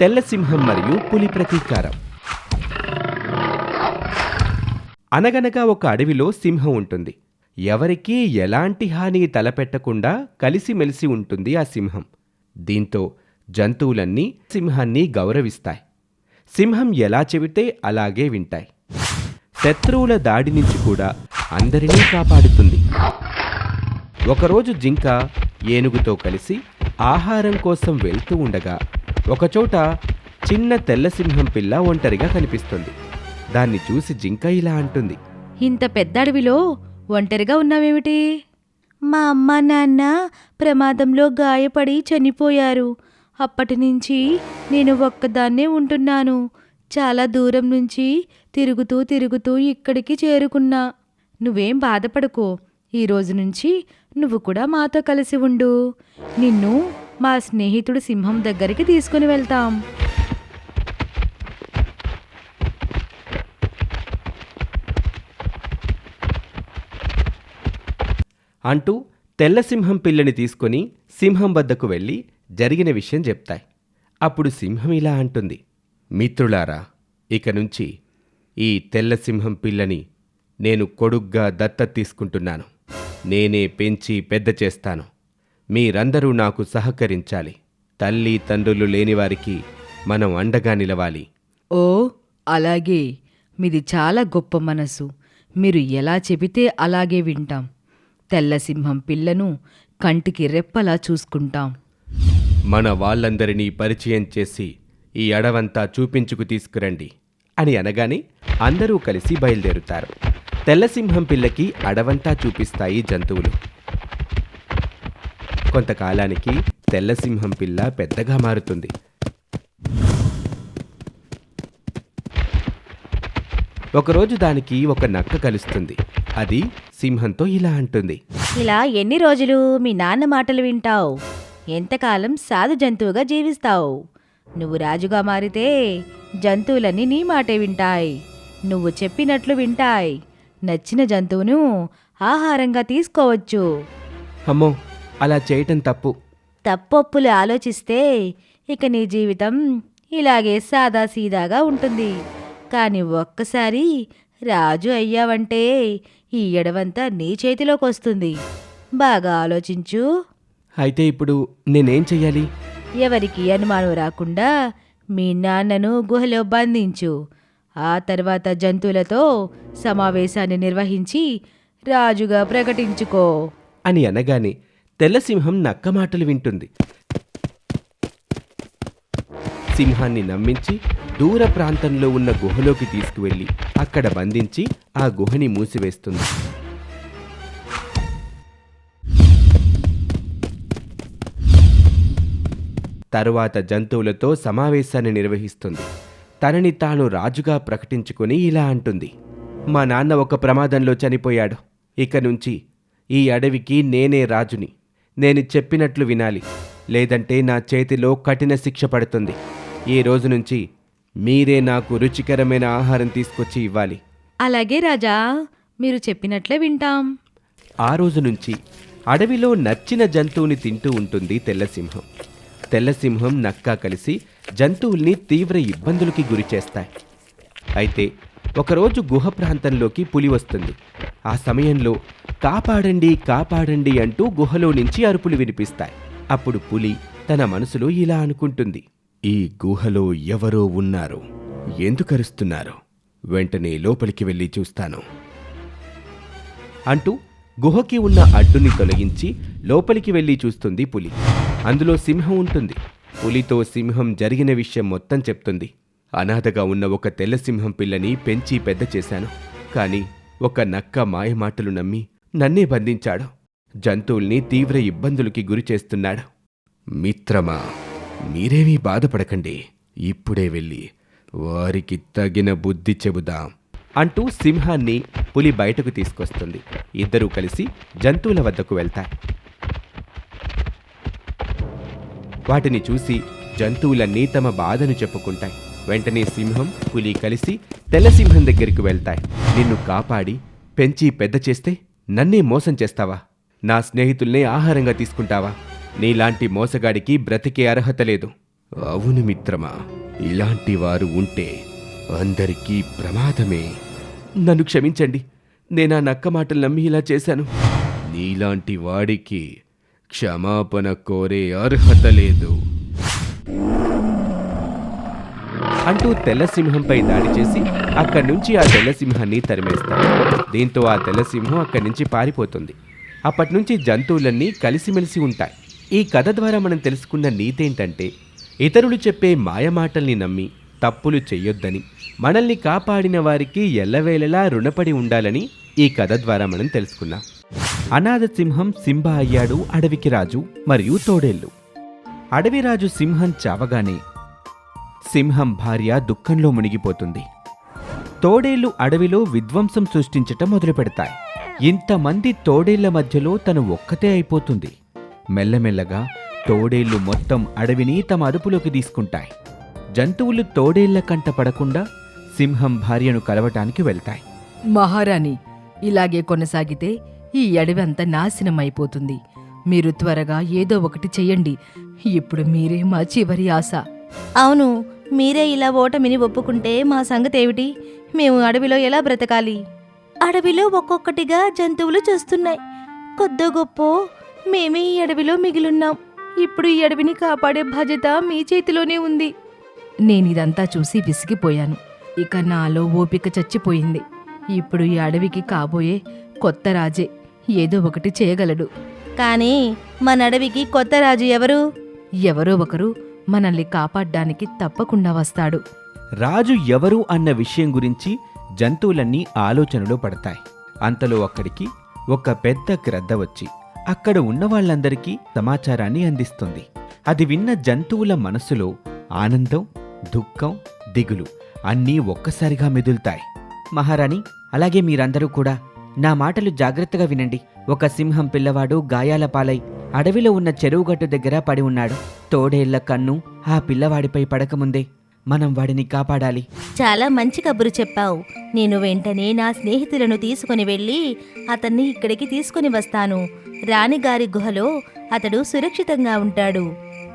తెల్ల సింహం మరియు పులి ప్రతీకారం. అనగనగా ఒక అడవిలో సింహం ఉంటుంది. ఎవరికీ ఎలాంటి హాని తలపెట్టకుండా కలిసిమెలిసి ఉంటుంది ఆ సింహం. దీంతో జంతువులన్నీ సింహాన్ని గౌరవిస్తాయి. సింహం ఎలా చెబితే అలాగే వింటాయి. శత్రువుల దాడి నుంచి కూడా అందరినీ కాపాడుతుంది. ఒకరోజు జింక ఏనుగుతో కలిసి ఆహారం కోసం వెళ్తూ ఉండగా ఒకచోట చిన్న తెల్ల సింహం పిల్ల ఒంటరిగా కనిపిస్తుంది. దాన్ని చూసి జింక ఇలా అంటుంది. ఇంత పెద్ద అడవిలో ఒంటరిగా ఉన్నావేమిటి? మా అమ్మ నాన్న ప్రమాదంలో గాయపడి చనిపోయారు. అప్పటి నుంచి నేను ఒక్కదాన్నే ఉంటున్నాను. చాలా దూరం నుంచి తిరుగుతూ తిరుగుతూ ఇక్కడికి చేరుకున్నా. నువ్వేం బాధపడకు. ఈ రోజు నుంచి నువ్వు కూడా మాతో కలిసి ఉండు. నిన్ను మా స్నేహితుడు సింహం దగ్గరికి తీసుకుని వెళ్తాం. అంటూ తెల్ల సింహం పిల్లని తీసుకొని సింహం వద్దకు వెళ్ళి జరిగిన విషయం చెప్తాయి. అప్పుడు సింహం ఇలా అంటుంది మిత్రులారా ఇక నుంచి ఈ తెల్ల సింహం పిల్లని నేను కొడుగ్గా దత్త తీసుకుంటున్నాను. నేనే పెంచి పెద్ద చేస్తాను. మీరందరూ నాకు సహకరించాలి. తల్లి తండ్రులు లేనివారికి మనం అండగా నిలవాలి. ఓ అలాగే. మీది చాలా గొప్ప మనసు. మీరు ఎలా చెబితే అలాగే వింటాం. తెల్ల సింహం పిల్లను కంటికి రెప్పలా చూసుకుంటాం. మన వాళ్ళందరినీ పరిచయం చేసి ఈ అడవంతా చూపించుకు తీసుకురండి అని అనగానే అందరూ కలిసి బయలుదేరుతారు. తెల్లసింహం పిల్లకి అడవంతా చూపిస్తాయి జంతువులు. కొంతకాలానికి తెల్లసింహం పిల్ల పెద్దగా మారుతుంది. ఒకరోజు దానికి ఒక నక్క కలుస్తుంది. అది సింహంతో ఇలా అంటుంది. ఇలా ఎన్ని రోజులు మీ నాన్న మాటలు వింటావు? ఎంతకాలం సాధు జంతువుగా జీవిస్తావు? నువ్వు రాజుగా మారితే జంతువులన్నీ నీ మాటే వింటాయి. నువ్వు చెప్పినట్లు వింటాయి. నచ్చిన జంతువును ఆహారంగా తీసుకోవచ్చు. అమ్మో అలా చేయటం తప్పు. తప్పొప్పులు ఆలోచిస్తే ఇక నీ జీవితం ఇలాగే సాదాసీదాగా ఉంటుంది. కానీ ఒక్కసారి రాజు అయ్యావంటే ఈ ఎడవంతా నీ చేతిలోకి వస్తుంది. బాగా ఆలోచించు. అయితే ఇప్పుడు నేనేం చెయ్యాలి? ఎవరికి అనుమానం రాకుండా మీ నాన్నను గుహలో బంధించు. ఆ తర్వాత జంతువులతో సమావేశాన్ని నిర్వహించి రాజుగా ప్రకటించుకో. అని అనగానే తెల్లసింహం నక్క మాటలు వింటుంది. సింహాన్ని నమ్మించి దూర ప్రాంతంలో ఉన్న గుహలోకి తీసుకువెళ్ళి అక్కడ బంధించి ఆ గుహని మూసివేస్తుంది. తరువాత జంతువులతో సమావేశాన్ని నిర్వహిస్తుంది. తనని తాను రాజుగా ప్రకటించుకుని ఇలా అంటుంది. మా నాన్న ఒక ప్రమాదంలో చనిపోయాడు. ఇక నుంచి ఈ అడవికి నేనే రాజుని. నేను చెప్పినట్లు వినాలి. లేదంటే నా చేతిలో కఠిన శిక్ష పడుతుంది. ఈ రోజు నుంచి మీరే నాకు రుచికరమైన ఆహారం తీసుకొచ్చి ఇవ్వాలి. అలాగే రాజా మీరు చెప్పినట్లే వింటాం. ఆ రోజు నుంచి అడవిలో నచ్చిన జంతువుని తింటూ ఉంటుంది తెల్లసింహం. తెల్లసింహం నక్క కలిసి జంతువుల్ని తీవ్ర ఇబ్బందులకి గురిచేస్తాయి అయితే ఒకరోజు గుహ ప్రాంతంలోకి పులి వస్తుంది. ఆ సమయంలో కాపాడండి కాపాడండి అంటూ గుహలో నుంచి అరుపులు వినిపిస్తాయి. అప్పుడు పులి తన మనసులో ఇలా అనుకుంటుంది. ఈ గుహలో ఎవరో ఉన్నారు. ఎందుకరుస్తున్నారు వెంటనే లోపలికి వెళ్ళి చూస్తాను. అంటూ గుహకి ఉన్న అడ్డుని తొలగించి లోపలికి వెళ్ళి చూస్తుంది పులి. అందులో సింహం ఉంటుంది. పులితో సింహం జరిగిన విషయం మొత్తం చెప్తుంది. అనాథగా ఉన్న ఒక తెల్ల సింహం పిల్లని పెంచి పెద్ద చేశాను. కానీ ఒక నక్క మాయమాటలు నమ్మి నన్నే బంధించాడు. జంతువుల్ని తీవ్ర ఇబ్బందులకి గురి చేస్తున్నాడు. మిత్రమా మీరేమీ బాధపడకండి. ఇప్పుడే వెళ్ళి వారికి తగిన బుద్ధి చెబుదాం అంటూ సింహాన్ని పులి బయటకు తీసుకొస్తుంది. ఇద్దరూ కలిసి జంతువుల వద్దకు వెళ్తారు వాటిని చూసి జంతువులన్నీ తమ బాధను చెప్పుకుంటాయి. వెంటనే సింహం పులి కలిసి తెల్ల సింహం దగ్గరికి వెళ్తాయి. నిన్ను కాపాడి పెంచి పెద్ద చేస్తే నన్నే మోసం చేస్తావా? నా స్నేహితుల్నే ఆహారంగా తీసుకుంటావా? నీలాంటి మోసగాడికి బ్రతికే అర్హత లేదు. అవును మిత్రమా ఇలాంటి వారు ఉంటే అందరికీ ప్రమాదమే. నన్ను క్షమించండి నేను ఆ నక్క మాటలు నమ్మి ఇలా చేశాను? నీలాంటి వాడికి క్షమాపణ కోరే అర్హత లేదు. అంటూ తెల్లసింహంపై దాడి చేసి అక్కడి నుంచి ఆ తెల్లసింహాన్ని తరిమేస్తాడు దీంతో ఆ తెల్లసింహం అక్కడి నుంచి పారిపోతుంది. అప్పటి నుంచి జంతువులన్నీ కలిసిమెలిసి ఉంటాయి. ఈ కథ ద్వారా మనం తెలుసుకున్న నీతేంటంటే ఇతరులు చెప్పే మాయమాటల్ని నమ్మి తప్పులు చెయ్యొద్దని మనల్ని కాపాడిన వారికి ఎల్లవేళలా రుణపడి ఉండాలని ఈ కథ ద్వారా మనం తెలుసుకున్నాం. అనాథ సింహం సింబా అయ్యాడు అడవికి రాజు మరియు తోడేళ్ళు. అడవిరాజు సింహం చావగానే సింహం భార్య దుఃఖంలో మునిగిపోతుంది. తోడేళ్ళు అడవిలో విధ్వంసం సృష్టించటం మొదలుపెడతాయి. ఇంతమంది తోడేళ్ళ మధ్యలో తను ఒక్కతే అయిపోతుంది. మెల్లమెల్లగా తోడేళ్ళు మొత్తం అడవిని తమ అదుపులోకి తీసుకుంటాయి. జంతువులు తోడేళ్ళ కంట పడకుండా సింహం భార్యను కలవటానికి వెళ్తాయి. మహారాణి ఇలాగే కొనసాగితే ఈ అడవి అంతా నాశనం అయిపోతుంది మీరు త్వరగా ఏదో ఒకటి చెయ్యండి. ఇప్పుడు మీరే మా చివరి ఆశ. అవును మీరే ఇలా ఓటమిని ఒప్పుకుంటే మా సంగతి ఏమిటి మేము అడవిలో ఎలా బ్రతకాలి? అడవిలో ఒక్కొక్కటిగా జంతువులు చేస్తున్నాయి. కొద్దో గొప్ప మేమే ఈ అడవిలో మిగిలున్నాం. ఇప్పుడు ఈ అడవిని కాపాడే బాధ్యత మీ చేతిలోనే ఉంది. నేనిదంతా చూసి విసిగిపోయాను. ఇక నాలో ఓపిక చచ్చిపోయింది. ఇప్పుడు ఈ అడవికి కాబోయే కొత్త రాజే. ఏదో ఒకటి చేయగలడు. కానీ మన అడవికి కొత్త రాజు ఎవరు? ఎవరో ఒకరు మనల్ని కాపాడ్డానికి తప్పకుండా వస్తాడు. రాజు ఎవరు అన్న విషయం గురించి జంతువులన్నీ ఆలోచనలో పడతాయి. అంతలో అక్కడికి ఒక పెద్ద గ్రద్ద వచ్చి అక్కడ ఉన్న వాళ్ళందరికీ సమాచారాన్ని అందిస్తుంది. అది విన్న జంతువుల మనసులో ఆనందం దుఃఖం దిగులు అన్నీ ఒక్కసారిగా మెదులుతాయి. మహారాణి అలాగే మీరందరూ కూడా నా మాటలు జాగ్రత్తగా వినండి. ఒక సింహం పిల్లవాడు గాయాల పాలై అడవిలో ఉన్న చెరువుగట్టు దగ్గర పడి ఉన్నాడు. తోడేళ్ళ కన్ను ఆ పిల్లవాడిపై పడకముందే మనం వాడిని కాపాడాలి. చాలా మంచి కబురు చెప్పావు. నేను వెంటనే నా స్నేహితులను తీసుకుని వెళ్ళి అతన్ని ఇక్కడికి తీసుకుని వస్తాను. రాణిగారి గుహలో అతడు సురక్షితంగా ఉంటాడు.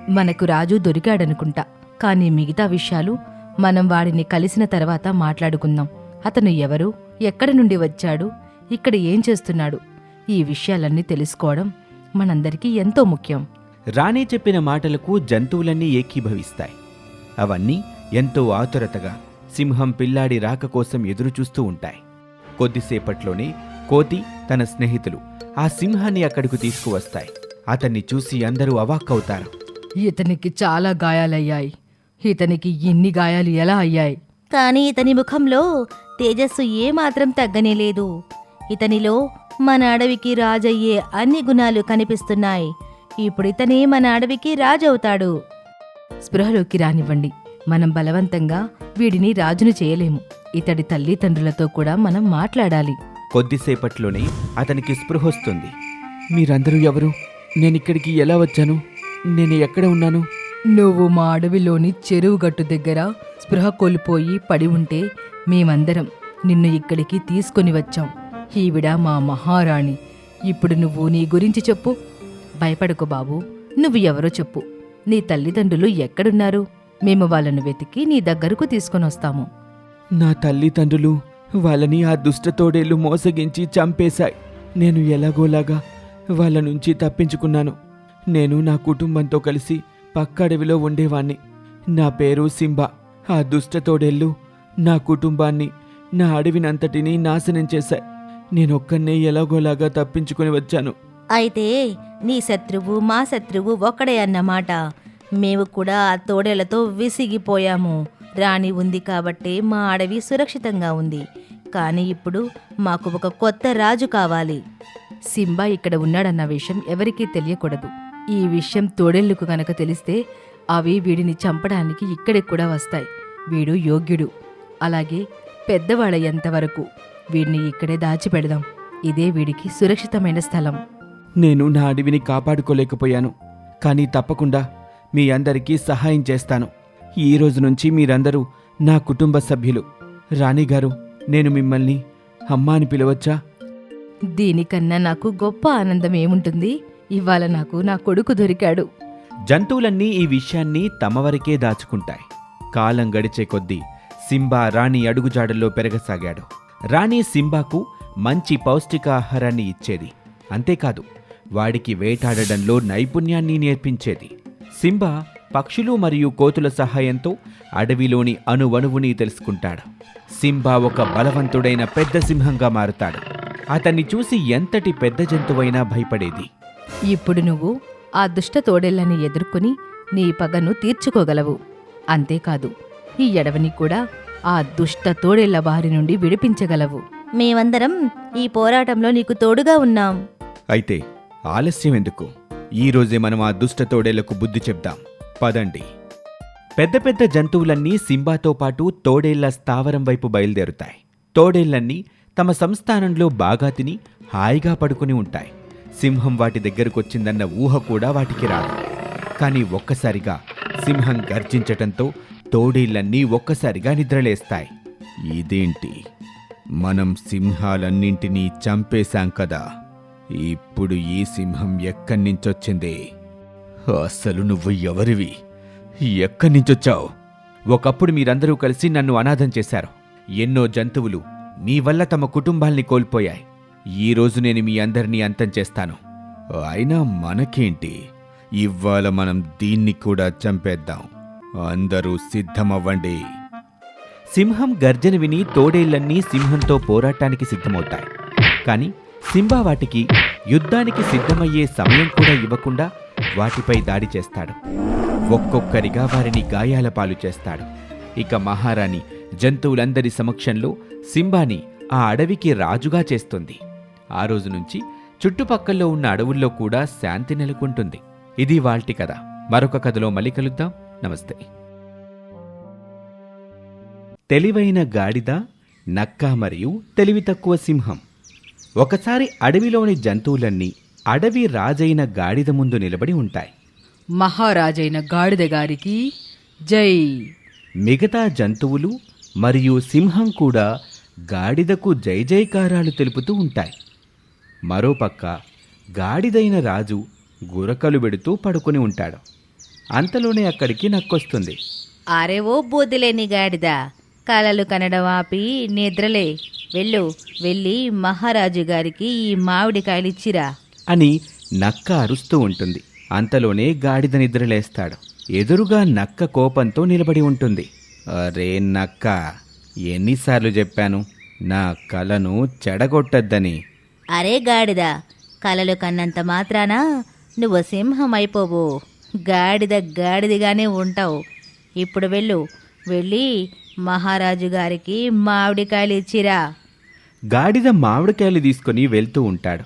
మనకు రాజు దొరికాడనుకుంటా. కానీ మిగతా విషయాలు మనం వాడిని కలిసిన తర్వాత మాట్లాడుకుందాం. అతను ఎవరు? ఎక్కడి నుండి వచ్చాడు? ఇక్కడ ఏం చేస్తున్నాడు? ఈ విషయాలన్నీ తెలుసుకోవడం మనందరికీ ఎంతో ముఖ్యం. రాణి చెప్పిన మాటలకు జంతువులన్నీ ఏకీభవిస్తాయి. అవన్నీ ఎంతో ఆతురతగా సింహం పిల్లాడి రాక కోసం ఎదురుచూస్తూ ఉంటాయి. కొద్దిసేపట్లోనే కోతి తన స్నేహితులు ఆ సింహాన్ని అక్కడికి తీసుకువస్తాయి. అతన్ని చూసి అందరూ అవాక్కవుతారు. ఇతనికి చాలా గాయాలయ్యాయి. ఇతనికి ఇన్ని గాయాలు ఎలా అయ్యాయి? కానీ ఇతని ముఖంలో తేజస్సు ఏమాత్రం తగ్గనే లేదు. ఇతనిలో మన అడవికి రాజయ్యే అన్ని గుణాలు కనిపిస్తున్నాయి. ఇప్పుడు ఇతనే మన అడవికి రాజవుతాడు. స్పృహలోకి రానివ్వండి. మనం బలవంతంగా వీడిని రాజును చేయలేము. ఇతడి తల్లిదండ్రులతో కూడా మనం మాట్లాడాలి. కొద్దిసేపట్లోనే అతనికి స్పృహొస్తుంది మీరందరూ ఎవరు? నేనిక్కడికి ఎలా వచ్చాను? నేను ఎక్కడ ఉన్నాను? నువ్వు మా అడవిలోని చెరువు గట్టు దగ్గర స్పృహ కోల్పోయి పడి ఉంటే మేమందరం నిన్ను ఇక్కడికి తీసుకొని వచ్చాం. ఈవిడ మా మహారాణి. ఇప్పుడు నువ్వు నీ గురించి చెప్పు. భయపడకు బాబు నువ్వు ఎవరో చెప్పు. నీ తల్లిదండ్రులు ఎక్కడున్నారు? మేము వాళ్ళను వెతికి నీ దగ్గరకు తీసుకొని వస్తాము. నా తల్లిదండ్రులు వాళ్ళని ఆ దుష్టతోడేళ్ళు మోసగించి చంపేశాయి. నేను ఎలాగోలాగా వాళ్ళ నుంచి తప్పించుకున్నాను. నేను నా కుటుంబంతో కలిసి పక్క అడవిలో ఉండేవాణ్ణి. నా పేరు సింబా. ఆ దుష్టతోడేళ్ళు నా కుటుంబాన్ని నా అడవినంతటినీ నాశనం చేశాయి. నేనొక్కనే ఎలాగోలాగా తప్పించుకుని వచ్చాను. అయితే నీ శత్రువు మా శత్రువు ఒక్కడే అన్నమాట. మేము కూడా ఆ తోడేలతో విసిగిపోయాము. రాణి ఉంది కాబట్టే మా అడవి సురక్షితంగా ఉంది. కానీ ఇప్పుడు మాకు ఒక కొత్త రాజు కావాలి. సింబా ఇక్కడ ఉన్నాడన్న విషయం ఎవరికీ తెలియకూడదు. ఈ విషయం తోడేళ్ళకు గనక తెలిస్తే అవి వీడిని చంపడానికి ఇక్కడికి కూడా వస్తాయి. వీడు యోగ్యుడు. అలాగే పెద్దవాళ్ళ వరకు. వీడిని ఇక్కడే దాచిపెడదాం. ఇదే వీడికి సురక్షితమైన స్థలం. నేను నా అడవిని కాపాడుకోలేకపోయాను. కానీ తప్పకుండా మీ అందరికీ సహాయం చేస్తాను. ఈ రోజు నుంచి మీరందరూ నా కుటుంబ సభ్యులు. రాణిగారు నేను మిమ్మల్ని అమ్మా అని పిలవచ్చా? దీనికన్నా నాకు గొప్ప ఆనందం ఏముంటుంది? ఇవాళ నాకు నా కొడుకు దొరికాడు. జంతువులన్నీ ఈ విషయాన్ని తమ వరకే దాచుకుంటాయి. కాలం గడిచే కొద్దీ సింబా రాణి అడుగుజాడల్లో పెరగసాగాడు. రాణి సింబాకు మంచి పౌష్టికాహారాన్ని ఇచ్చేది. అంతేకాదు వాడికి వేటాడడంలో నైపుణ్యాన్ని నేర్పించేది. సింబా పక్షులు మరియు కోతుల సహాయంతో అడవిలోని అణువణువుని తెలుసుకుంటాడు. సింబా ఒక బలవంతుడైన పెద్ద సింహంగా మారుతాడు. అతన్ని చూసి ఎంతటి పెద్ద జంతువైనా భయపడేది. ఇప్పుడు నువ్వు ఆ దుష్ట తోడేళ్ళని ఎదుర్కొని నీ పగను తీర్చుకోగలవు. అంతేకాదు ఈ ఎడవని కూడా ఆ దుష్ట తోడేళ్ళ బారి నుండి విడిపించగలవు. మేమందరం ఈ పోరాటంలో నీకు తోడుగా ఉన్నాం. అయితే ఆలస్యం ఎందుకు? ఈ రోజే మనం ఆ దుష్ట తోడేళ్ళకు బుద్ధి చెప్దాం. పదండి. పెద్ద పెద్ద జంతువులన్నీ సింబాతో పాటు తోడేళ్ళ స్థావరం వైపు బయలుదేరుతాయి. తోడేళ్ళన్నీ తమ సంస్థానంలో బాగా తిని హాయిగా పడుకుని ఉంటాయి. సింహం వాటి దగ్గరకొచ్చిందన్న ఊహ కూడా వాటికి రాదు. కానీ ఒక్కసారిగా సింహం గర్జించటంతో తోడేళ్ళన్నీ ఒక్కసారిగా నిద్రలేస్తాయి. ఇదేంటి? మనం సింహాలన్నింటినీ చంపేశాం కదా. ఇప్పుడు ఈ సింహం ఎక్కడి నుంచొచ్చింది? అసలు నువ్వు ఎవరివి? ఎక్కడి నుంచొచ్చావు? ఒకప్పుడు మీరందరూ కలిసి నన్ను అనాథం చేశారు. ఎన్నో జంతువులు మీ వల్ల తమ కుటుంబాల్ని కోల్పోయాయి. ఈ రోజు నేను మీ అందరినీ అంతం చేస్తాను. అయినా మనకేంటి? ఇవాళ మనం దీన్ని కూడా చంపేద్దాం. అందరూ సిద్ధమవ్వండి. సింహం గర్జన విని తోడేళ్ళన్నీ సింహంతో పోరాటానికి సిద్ధమవుతాయి. కాని సింబా వాటికి యుద్ధానికి సిద్ధమయ్యే సమయం కూడా ఇవ్వకుండా వాటిపై దాడి చేస్తాడు. ఒక్కొక్కరిగా వారిని గాయాల పాలు చేస్తాడు. ఇక మహారాణి జంతువులందరి సమక్షంలో సింబాని ఆ అడవికి రాజుగా చేస్తుంది. ఆ రోజు నుంచి చుట్టుపక్కల్లో ఉన్న అడవుల్లో కూడా శాంతి నెలకొంటుంది. ఇది వాల్టి కథ. మరొక కథలో మళ్ళీ కలుద్దాం. నమస్తే. తెలివైన గాడిద నక్క మరియు తెలివి తక్కువ సింహం. ఒకసారి అడవిలోని జంతువులన్నీ అడవి రాజైన గాడిద ముందు నిలబడి ఉంటాయి. మహారాజైన గాడిద గారికి జై. మిగతా జంతువులు మరియు సింహం కూడా గాడిదకు జై జైకారాలు తెలుపుతూ ఉంటాయి. మరోపక్క గాడిదైన రాజు గురకలు పెడుతూ పడుకొని ఉంటాడు. అంతలోనే అక్కడికి నక్కొస్తుంది. అరే ఓ బుద్ధిలేని గాడిద కలలు కనడం ఆపి నిద్రలే. వెళ్ళు వెళ్ళి మహారాజు గారికి ఈ మామిడికాయలు ఇచ్చిరా అని నక్క అరుస్తూ ఉంటుంది. అంతలోనే గాడిద నిద్రలేస్తాడు ఎదురుగా నక్క కోపంతో నిలబడి ఉంటుంది. అరే నక్క ఎన్నిసార్లు చెప్పాను నా కలను చెడగొట్టద్దని. అరే గాడిద కలలు కన్నంత మాత్రాన? నువ్వు సింహం అయిపోవు గాడిద గాడిదగానే ఉంటావు. ఇప్పుడు వెళ్ళు. వెళ్ళి మహారాజు గారికి మామిడికాయలు ఇచ్చిరా. గాడిద మామిడికాయలు తీసుకొని వెళ్తూ ఉంటాడు.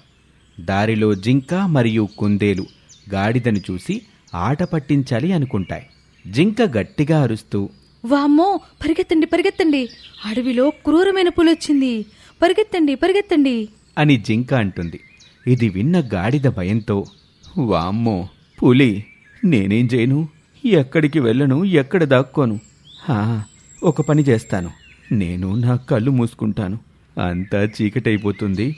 దారిలో జింక మరియు కుందేలు గాడిదను చూసి ఆట పట్టించాలి అనుకుంటాయి. జింక గట్టిగా అరుస్తూ వామ్మో పరిగెత్తండి పరిగెత్తండి. అడవిలో క్రూరమైన పులొచ్చింది పరిగెత్తండి పరిగెత్తండి. అని జింక అంటుంది. ఇది విన్న గాడిద భయంతో వామ్మో పులి నేనేం చేయను? ఎక్కడికి వెళ్ళను? ఎక్కడ దాక్కోను? హా, ఒక పని చేస్తాను. నేను నా కళ్ళు మూసుకుంటాను. అంతా చీకటైపోతుంది.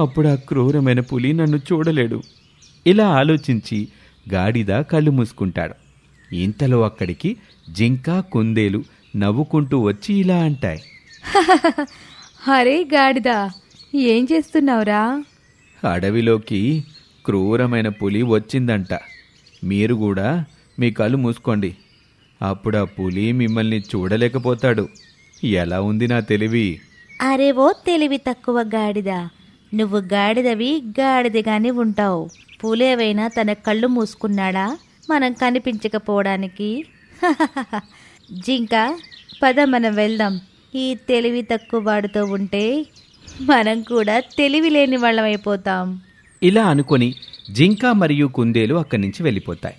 అప్పుడు ఆ క్రూరమైన పులి నన్ను చూడలేడు. ఇలా ఆలోచించి గాడిద కళ్ళు మూసుకుంటాడు. ఇంతలో అక్కడికి జింక కుందేలు నవ్వుకుంటూ వచ్చి ఇలా అంటాయి. అరే గాడిద ఏం చేస్తున్నావురా? అడవిలోకి క్రూరమైన పులి వచ్చిందంట. మీరు కూడా మీ కళ్ళు మూసుకోండి. అప్పుడు ఆ పులి మిమ్మల్ని చూడలేకపోతాడు. ఎలా ఉంది నా తెలివి? అరే ఓ తెలివి తక్కువ గాడిద. నువ్వు గాడిదవి గాడిదగానే ఉంటావు. పులేవైనా తన కళ్ళు మూసుకున్నాడా? మనం కనిపించకపోవడానికి. జింక పద మనం వెళ్దాం. ఈ తెలివి తక్కువ వాడితో ఉంటే మనం కూడా తెలివి లేని వాళ్ళం అయిపోతాం ఇలా అనుకొని జింక మరియు కుందేలు అక్కడి నుంచి వెళ్ళిపోతాయి.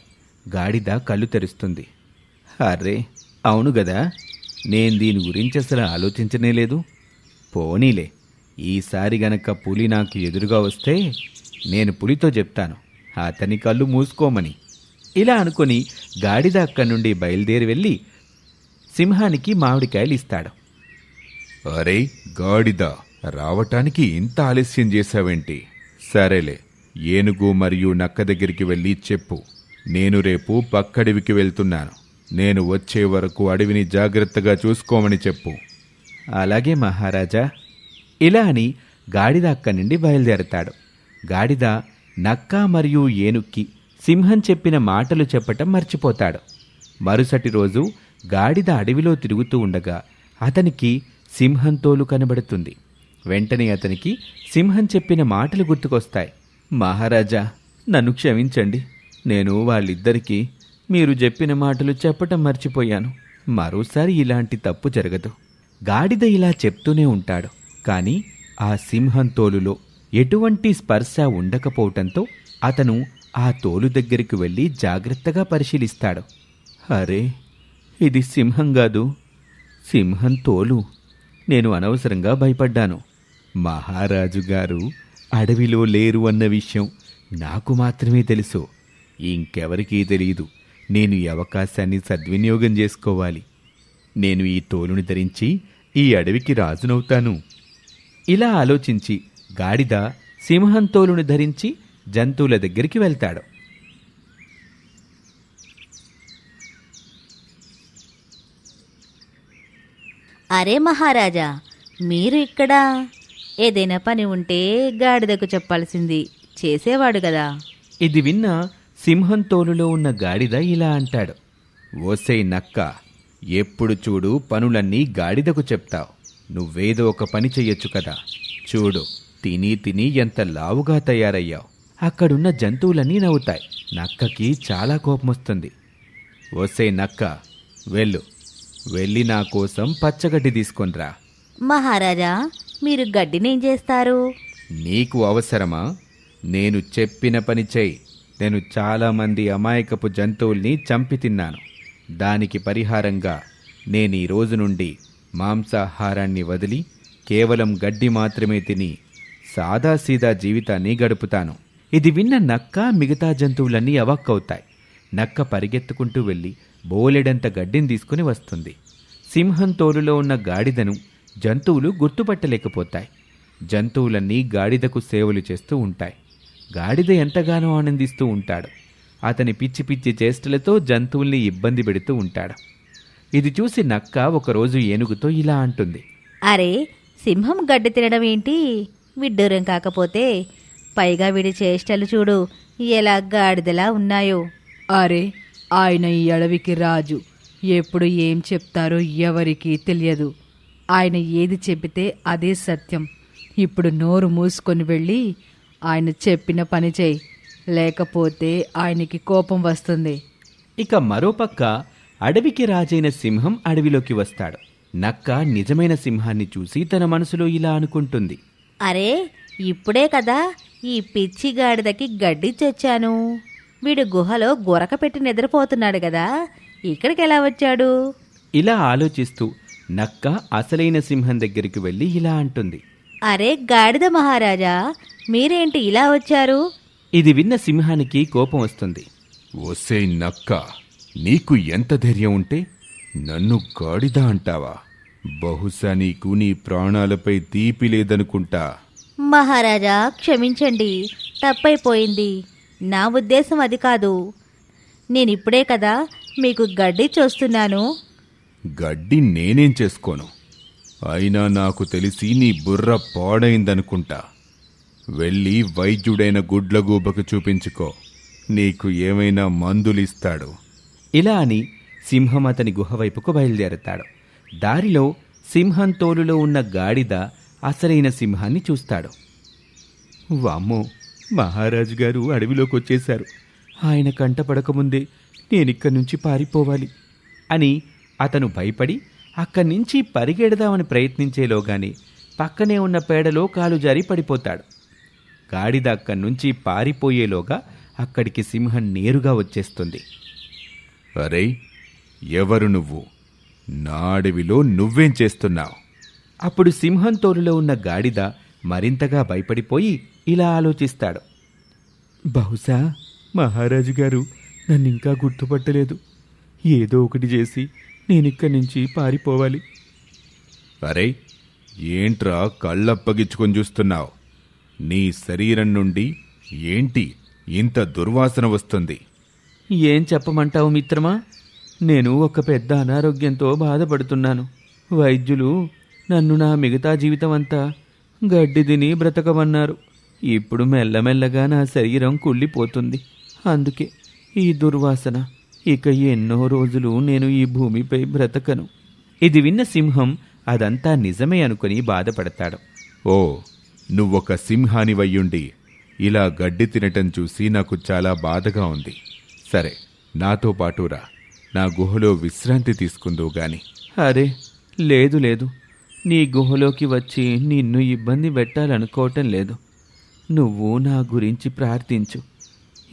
గాడిద కళ్ళు తెరుస్తుంది. అరే అవును గదా. నేను దీని గురించి అసలు ఆలోచించనే లేదు. పోనీలే. ఈసారి గనక పులి నాకు ఎదురుగా వస్తే నేను పులితో చెప్తాను. అతని కళ్ళు మూసుకోమని. ఇలా అనుకొని గాడిద అక్కడి నుండి బయలుదేరి వెళ్ళి సింహానికి మామిడికాయలు ఇస్తాడు. అరే గాడిద రావటానికి ఇంత ఆలస్యం చేశావేంటి? సరేలే. ఏనుగు మరియు నక్క దగ్గరికి వెళ్ళి చెప్పు నేను రేపు పక్కడివికి వెళ్తున్నాను. నేను వచ్చే వరకు అడవిని జాగ్రత్తగా చూసుకోమని చెప్పు. అలాగే మహారాజా. ఇలా అని గాడిద అక్కడి నుండి బయలుదేరతాడు. గాడిద నక్క మరియు ఏనుక్కి సింహం చెప్పిన మాటలు చెప్పటం మర్చిపోతాడు. మరుసటి రోజు గాడిద అడవిలో తిరుగుతూ ఉండగా అతనికి సింహం తోలు కనబడుతుంది. వెంటనే అతనికి సింహం చెప్పిన మాటలు గుర్తుకొస్తాయి. మహారాజా నన్ను క్షమించండి. నేను వాళ్ళిద్దరికీ మీరు చెప్పిన మాటలు చెప్పటం మర్చిపోయాను. మరోసారి ఇలాంటి తప్పు జరగదు. గాడిద ఇలా చెప్తూనే ఉంటాడు. కానీ ఆ సింహం తోలులో ఎటువంటి స్పర్శ ఉండకపోవటంతో అతను ఆ తోలు దగ్గరికి వెళ్ళి జాగ్రత్తగా పరిశీలిస్తాడు. అరే ఇది సింహం కాదు. సింహం తోలు. నేను అనవసరంగా భయపడ్డాను. మహారాజు గారు అడవిలో లేరు అన్న విషయం నాకు మాత్రమే తెలుసు. ఇంకెవరికీ తెలియదు నేను ఈ అవకాశాన్ని సద్వినియోగం చేసుకోవాలి. నేను ఈ తోలుని ధరించి ఈ అడవికి రాజునవుతాను. ఇలా ఆలోచించి గాడిద సింహం తోలుని ధరించి జంతువుల దగ్గరికి వెళ్తాడు. అరే మహారాజా మీరు ఇక్కడ ఏదైనా పని ఉంటే గాడిదకు చెప్పాల్సింది చేసేవాడు కదా. ఇది విన్న సింహం తోలులో ఉన్న గాడిద ఇలా అంటాడు. ఓసై నక్క ఎప్పుడు చూడు పనులన్నీ గాడిదకు చెప్తావు. నువ్వేదో ఒక పని చెయ్యొచ్చు కదా. చూడు తిని తిని ఎంత లావుగా తయారయ్యావు. అక్కడున్న జంతువులన్నీ నవ్వుతాయి. నక్కకి చాలా కోపమొస్తుంది. ఓసై నక్క వెళ్ళు. వెళ్ళి నా కోసం పచ్చగడ్డి తీసుకొనిరా. మహారాజా మీరు గడ్డినేం చేస్తారు? నీకు అవసరమా? నేను చెప్పిన పని చేయి నేను చాలామంది అమాయకపు జంతువుల్ని చంపి తిన్నాను. దానికి పరిహారంగా నేను ఈ రోజు నుండి మాంసాహారాన్ని వదిలి కేవలం గడ్డి మాత్రమే తిని సాదాసీదా జీవితాన్ని గడుపుతాను. ఇది విన్న నక్క మిగతా జంతువులన్నీ అవాక్కవుతాయి. నక్క పరిగెత్తుకుంటూ వెళ్ళి బోలెడంత గడ్డిని తీసుకుని వస్తుంది. సింహం తోలులో ఉన్న గాడిదను జంతువులు గుర్తుపట్టలేకపోతాయి. జంతువులన్నీ గాడిదకు సేవలు చేస్తూ ఉంటాయి. గాడిద ఎంతగానో ఆనందిస్తూ ఉంటాడు. అతని పిచ్చి పిచ్చి చేష్టలతో జంతువుల్ని ఇబ్బంది పెడుతూ ఉంటాడు. ఇది చూసి నక్క ఒకరోజు ఏనుగుతో ఇలా అంటుంది. అరే సింహం గడ్డి తినడం ఏంటి? విడ్డూరం కాకపోతే పైగా వీడి చేష్టలు చూడు ఎలా గాడిదలా ఉన్నాయో. అరే ఆయన ఈ అడవికి రాజు. ఎప్పుడు ఏం చెప్తారో ఎవరికీ తెలియదు. ఆయన ఏది చెబితే అదే సత్యం. ఇప్పుడు నోరు మూసుకొని వెళ్ళి ఆయన చెప్పిన పని చేయి. లేకపోతే ఆయనకి కోపం వస్తుంది. ఇక మరోపక్క అడవికి రాజైన సింహం అడవిలోకి వస్తాడు. నక్క నిజమైన సింహాన్ని చూసి తన మనసులో ఇలా అనుకుంటుంది. అరే ఇప్పుడే కదా ఈ పిచ్చి గాడిదకి గడ్డి చొచ్చాను. వీడు గుహలో గురక పెట్టి నిద్రపోతున్నాడు కదా. ఇక్కడికి ఎలా వచ్చాడు? ఇలా ఆలోచిస్తూ నక్క అసలైన సింహం దగ్గరికి వెళ్ళి ఇలా అంటుంది. అరే గాడిద మహారాజా మీరేంటి ఇలా వచ్చారు? ఇది విన్న సింహానికి కోపం వస్తుంది. ఒసే నక్క నీకు ఎంత ధైర్యం ఉంటే నన్ను గాడిద అంటావా? బహుశా నీకు నీ ప్రాణాలపై తీపి లేదనుకుంటా. మహారాజా క్షమించండి తప్పైపోయింది. నా ఉద్దేశం అది కాదు. నేనిప్పుడే కదా మీకు గడ్డి చూస్తున్నాను. గడ్డి నేనేం చేసుకోను? అయినా నాకు తెలిసి నీ బుర్ర పాడైందనుకుంటా. వెళ్ళి వైద్యుడైన గుడ్లగూబకు చూపించుకో. నీకు ఏమైనా మందులిస్తాడు. ఇలా అని సింహం అతని గుహ వైపుకు బయలుదేరతాడు. దారిలో సింహం తోలులో ఉన్న గాడిద అసలైన సింహాన్ని చూస్తాడు. వామ్మో మహారాజు గారు అడవిలోకి వచ్చేశారు ఆయన కంటపడకముందే నేనిక్కడి నుంచి పారిపోవాలి అని అతను భయపడి అక్కడి నుంచి పరిగెడదామని ప్రయత్నించేలోగానే పక్కనే ఉన్న పేడలో కాలు జారి పడిపోతాడు. గాడిద అక్కడి నుంచి పారిపోయేలోగా అక్కడికి సింహం నేరుగా వచ్చేస్తుంది. అరే ఎవరు నువ్వు? నా అడవిలో నువ్వేం చేస్తున్నావు? అప్పుడు సింహం తోలులో ఉన్న గాడిద మరింతగా భయపడిపోయి ఇలా ఆలోచిస్తాడు. బహుశా మహారాజు గారు నన్ను ఇంకా గుర్తుపట్టలేదు. ఏదో ఒకటి చేసి నేనిక్కడి నుంచి పారిపోవాలి. అరే ఏంట్రా కళ్ళప్పగించుకొని చూస్తున్నావు? నీ శరీరం నుండి ఏంటి ఇంత దుర్వాసన వస్తుంది? ఏం చెప్పమంటావు మిత్రమా? నేను ఒక పెద్ద అనారోగ్యంతో బాధపడుతున్నాను. వైద్యులు నన్ను నా మిగతా జీవితం అంతా గడ్డి తిని బ్రతకమన్నారు. ఇప్పుడు మెల్లమెల్లగా నా శరీరం కుళ్ళిపోతుంది. అందుకే ఈ దుర్వాసన. ఇక ఎన్నో రోజులు నేను ఈ భూమిపై బ్రతకను. ఇది విన్న సింహం అదంతా నిజమే అనుకుని బాధపడతాడు. ఓ నువ్వొక సింహానివయ్యుండి ఇలా గడ్డి తినటం చూసి నాకు చాలా బాధగా ఉంది. సరే నాతో పాటు రా. నా గుహలో విశ్రాంతి తీసుకుందువు గాని. అరే లేదు లేదు. నీ గుహలోకి వచ్చి నిన్ను ఇబ్బంది పెట్టాలనుకోవటం లేదు. నువ్వు నా గురించి ప్రార్థించు.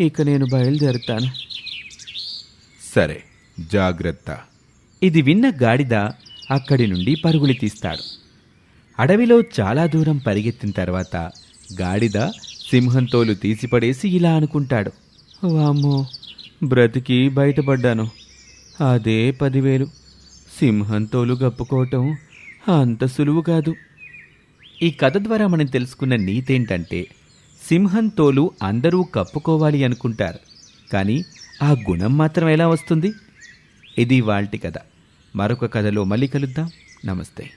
ఇక నేను బయలుదేరుతాను. సరే జాగ్రత్త. ఇది విన్న గాడిద అక్కడి నుండి పరుగులు తీస్తాడు. అడవిలో చాలా దూరం పరిగెత్తిన తర్వాత గాడిద సింహం తోలు తీసిపడేసి ఇలా అనుకుంటాడు. వామ్మో బ్రతికి బయటపడ్డాను. అదే పదివేలు. సింహం తోలు కప్పుకోవటం అంత సులువు కాదు. ఈ కథ ద్వారా మనం తెలుసుకున్న నీతేంటంటే సింహం తోలు అందరూ కప్పుకోవాలి అనుకుంటారు. కానీ ఆ గుణం మాత్రం ఎలా వస్తుంది? ఇది వాల్టి కథ. మరొక కథలో మళ్ళీ కలుద్దాం. నమస్తే.